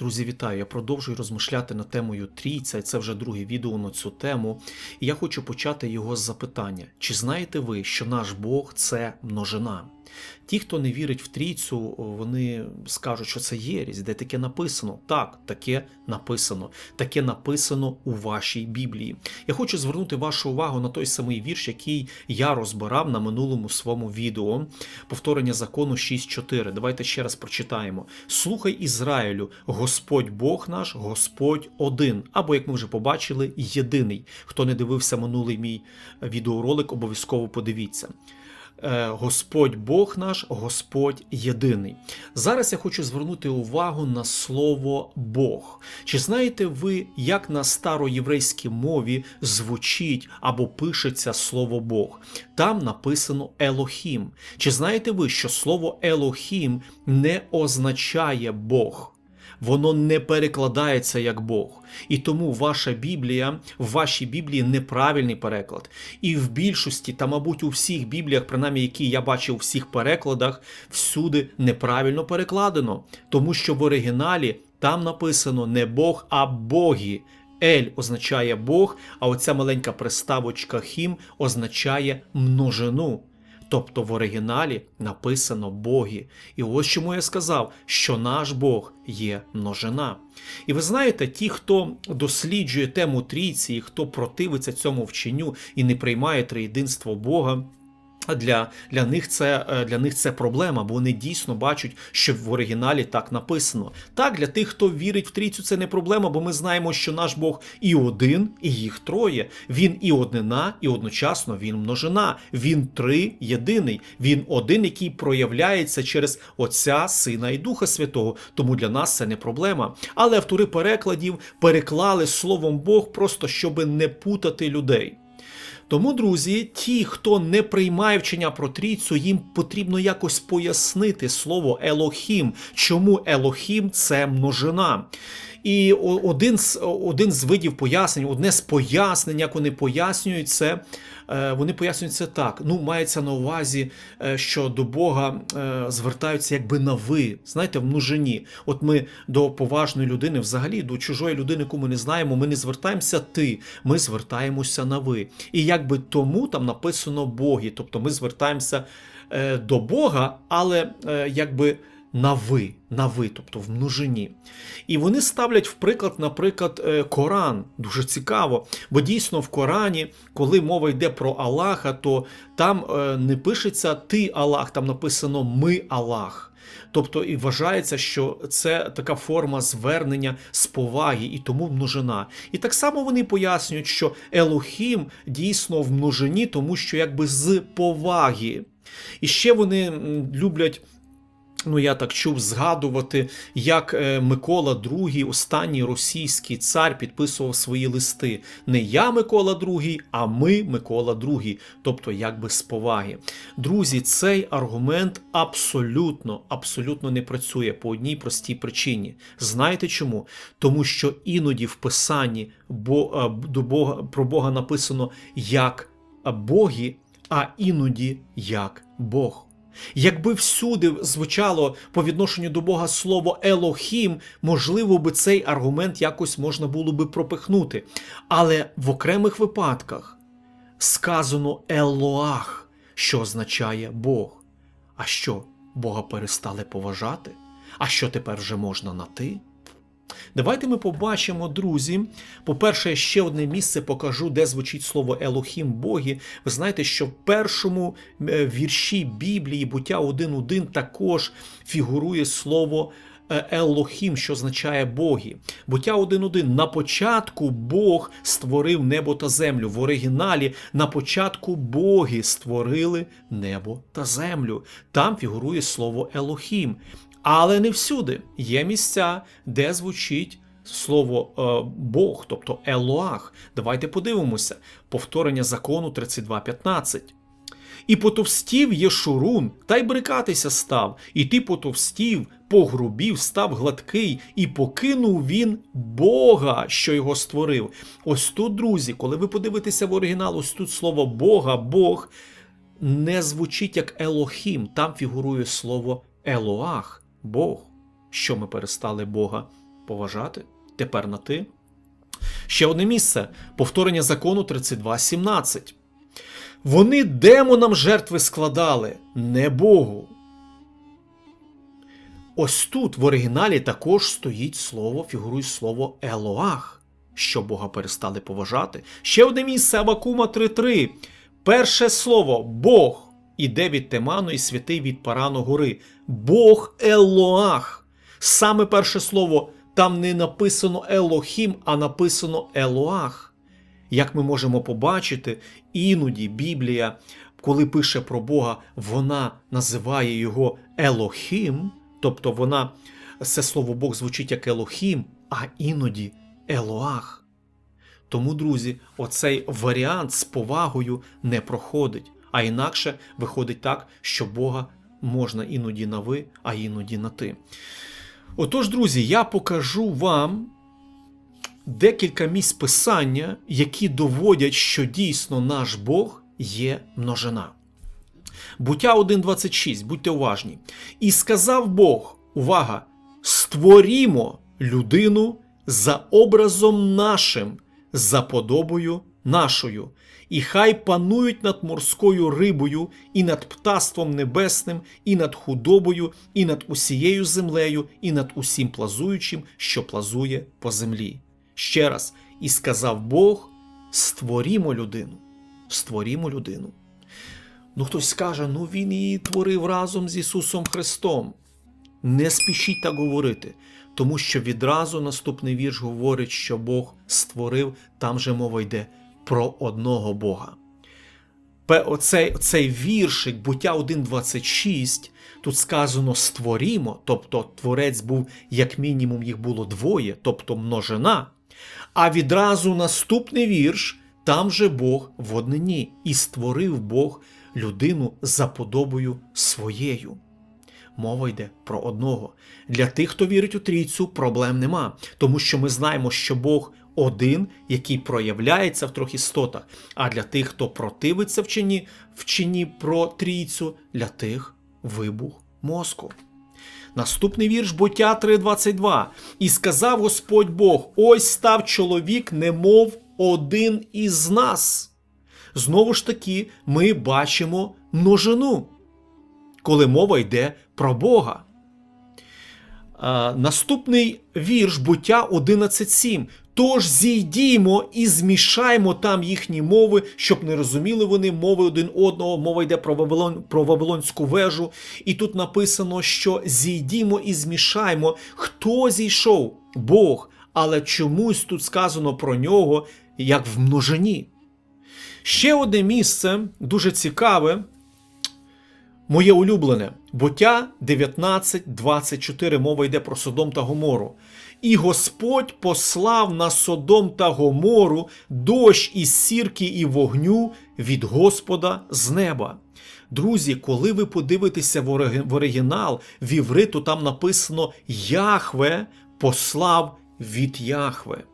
Друзі, вітаю! Я продовжую розмишляти над темою трійця, і це вже друге відео на цю тему. І я хочу почати його з запитання: чи знаєте ви, що наш Бог це множина? Ті, хто не вірить в трійцю, вони скажуть, що це єрість, де таке написано. Так, таке написано. Таке написано у вашій Біблії. Я хочу звернути вашу увагу на той самий вірш, який я розбирав на минулому своєму відео. Повторення закону 6.4. Давайте ще раз прочитаємо: Слухай Ізраїлю, Господь Бог наш, Господь один. Або, як ми вже побачили, єдиний. Хто не дивився минулий мій відеоролик, обов'язково подивіться. Е, Господь Бог наш, Господь єдиний. Зараз я хочу звернути увагу на слово Бог. Чи знаєте ви, як на староєврейській мові звучить або пишеться слово Бог? Там написано Елохім. Чи знаєте ви, що слово Елохім не означає Бог? Воно не перекладається як Бог. І тому ваша Біблія, в вашій Біблії неправильний переклад. І в більшості, та, мабуть, у всіх Бібліях, принаймні, які я бачив у всіх перекладах, всюди неправильно перекладено. Тому що в оригіналі там написано не Бог, а боги. Ель означає Бог, а оця маленька приставочка хім означає множину. Тобто в оригіналі написано боги. І ось чому я сказав, що наш Бог є множина. І ви знаєте, ті, хто досліджує тему трійці, і хто противиться цьому вченню і не приймає триєдинство Бога. Для для, них це е, для них це проблема, бо вони дійсно бачать, що в оригіналі так написано. Так, для тих, хто вірить в трійцю, це не проблема, бо ми знаємо, що наш Бог і один, і їх троє. Він і однина, і одночасно він множина. Він три єдиний. Він один, який проявляється через Отця, Сина і Духа Святого. Тому для нас це не проблема. Але автори перекладів переклали словом Бог просто щоб не путати людей. Тому, друзі, ті, хто не приймає вчення про трійцю, їм потрібно якось пояснити слово Елохім, чому Елохім це множина. І один з один з видів пояснень, одне з пояснень, як вони пояснюють це, е, вони пояснюють це так. Ну, мається на увазі, е, що до Бога е, звертаються якби на ви, знаєте, в множині. От ми до поважної людини, взагалі, до чужої людини, яку ми не знаємо, ми не звертаємося ти, ми звертаємося на ви. І якби тому там написано Боги, тобто ми звертаємося до Бога, але якби на ви, на ви, тобто в множині. І вони ставлять в приклад, наприклад, е, Коран. Дуже цікаво. Бо дійсно в Корані, коли мова йде про Аллаха, то там е, не пишеться ти Аллах, там написано Ми Аллах. Тобто і вважається, що це така форма звернення з поваги і тому множина. І так само вони пояснюють, що Елохім дійсно в множині, тому що якби з поваги. І ще вони люблять Ну, я так чув згадувати, як е, Микола II, останній російський цар, підписував свої листи. Не я Микола II, а ми Микола II, тобто якби з поваги. Друзі, цей аргумент абсолютно, абсолютно не працює по одній простій причині. Знаєте чому? Тому що іноді в писанні до Бога про Бога написано як боги, а іноді як Бог. Якби всюди звучало по відношенню до Бога слово Елохім, можливо би цей аргумент якось можна було би пропихнути. Але в окремих випадках сказано Елоах, що означає Бог. А що, Бога перестали поважати? А що тепер вже можна на ти? Давайте ми побачимо, друзі. По-перше, ще одне місце покажу, де звучить слово Елохім Боги. Ви знаєте, що в першому е, вірші Біблії, буття 1.1 також фігурує слово. Е, Елохім, що означає боги. Буття 1.1. На початку Бог створив небо та землю. В оригіналі на початку боги створили небо та землю. Там фігурує слово Елохім. Але не всюди є місця, де звучить слово е, Бог, тобто Елоах. Давайте подивимося: повторення закону 32.15. І потовстів Єшурун, та й брикатися став, і ти потовстів, погрубів, став гладкий, і покинув він Бога, що його створив. Ось тут, друзі, коли ви подивитеся в оригінал, ось тут слово Бога, Бог не звучить як Елохім, там фігурує слово Елоах. Бог, що ми перестали Бога поважати. Тепер на ти. Ще одне місце повторення закону 32.17. Вони демонам жертви складали, не Богу. Ось тут в оригіналі також стоїть слово, фігурує слово Елоах, що Бога перестали поважати. Ще одне місце Авакума 3.3. Перше слово Бог іде від Теману і святий від Парану гори. Бог Елоах. Саме перше слово там не написано Елохім, а написано Елоах. Як ми можемо побачити, іноді Біблія, коли пише про Бога, вона називає його Елохім, тобто вона це слово Бог звучить як Елохім, а іноді Елоах. Тому, друзі, оцей варіант з повагою не проходить, а інакше виходить так, що Бога можна іноді на ви, а іноді на ти. Отож, друзі, я покажу вам декілька місць писання, які доводять, що дійсно наш Бог є множина. Буття 1.26, будьте уважні. І сказав Бог, увага, створімо людину за образом нашим, за подобою нашою, і хай панують над морською рибою, і над птаством небесним, і над худобою, і над усією землею, і над усім плазуючим, що плазує по землі. Ще раз, і сказав Бог: створімо людину, створімо людину. Ну, хтось скаже, ну він її творив разом з Ісусом Христом. Не спішіть так говорити, тому що відразу наступний вірш говорить, що Бог створив, там же мова йде про одного Бога. Оцей, оцей віршик, буття 1.26, тут сказано створімо, тобто творець був, як мінімум, їх було двоє, тобто множина. А відразу наступний вірш, там же Бог в однині, і створив Бог людину за подобою своєю. Мова йде про одного. Для тих, хто вірить у трійцю, проблем нема, тому що ми знаємо, що Бог один, який проявляється в трьох істотах. А для тих, хто противиться вчині, вчині про трійцю, для тих вибух мозку. Наступний вірш буття 3.22. І сказав Господь Бог: ось став чоловік, немов один із нас. Знову ж таки, ми бачимо множину, коли мова йде про Бога. Наступний вірш буття 11.7. Тож зійдімо і змішаємо там їхні мови, щоб не розуміли вони мови один одного. Мова йде про Вавилон, про Вавилонську вежу. І тут написано, що зійдімо і змішаємо. Хто зійшов? Бог. Але чомусь тут сказано про нього як в множині. Ще одне місце дуже цікаве. Моє улюблене буття 19.24 мова йде про Содом та Гомору. І Господь послав на Содом та Гомору дощ із сірки і вогню від Господа з неба. Друзі, коли ви подивитеся в оригінал, в івриту там написано Яхве послав від Яхве.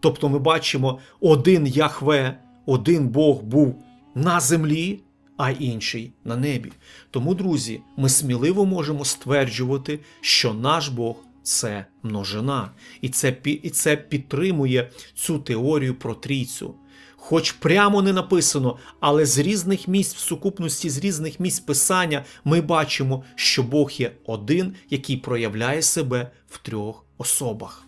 Тобто ми бачимо, один Яхве, один Бог був на землі, а інший на небі. Тому, друзі, ми сміливо можемо стверджувати, що наш Бог це множина, і це, і це підтримує цю теорію про трійцю. Хоч прямо не написано, але з різних місць в сукупності, з різних місць писання ми бачимо, що Бог є один, який проявляє себе в трьох особах.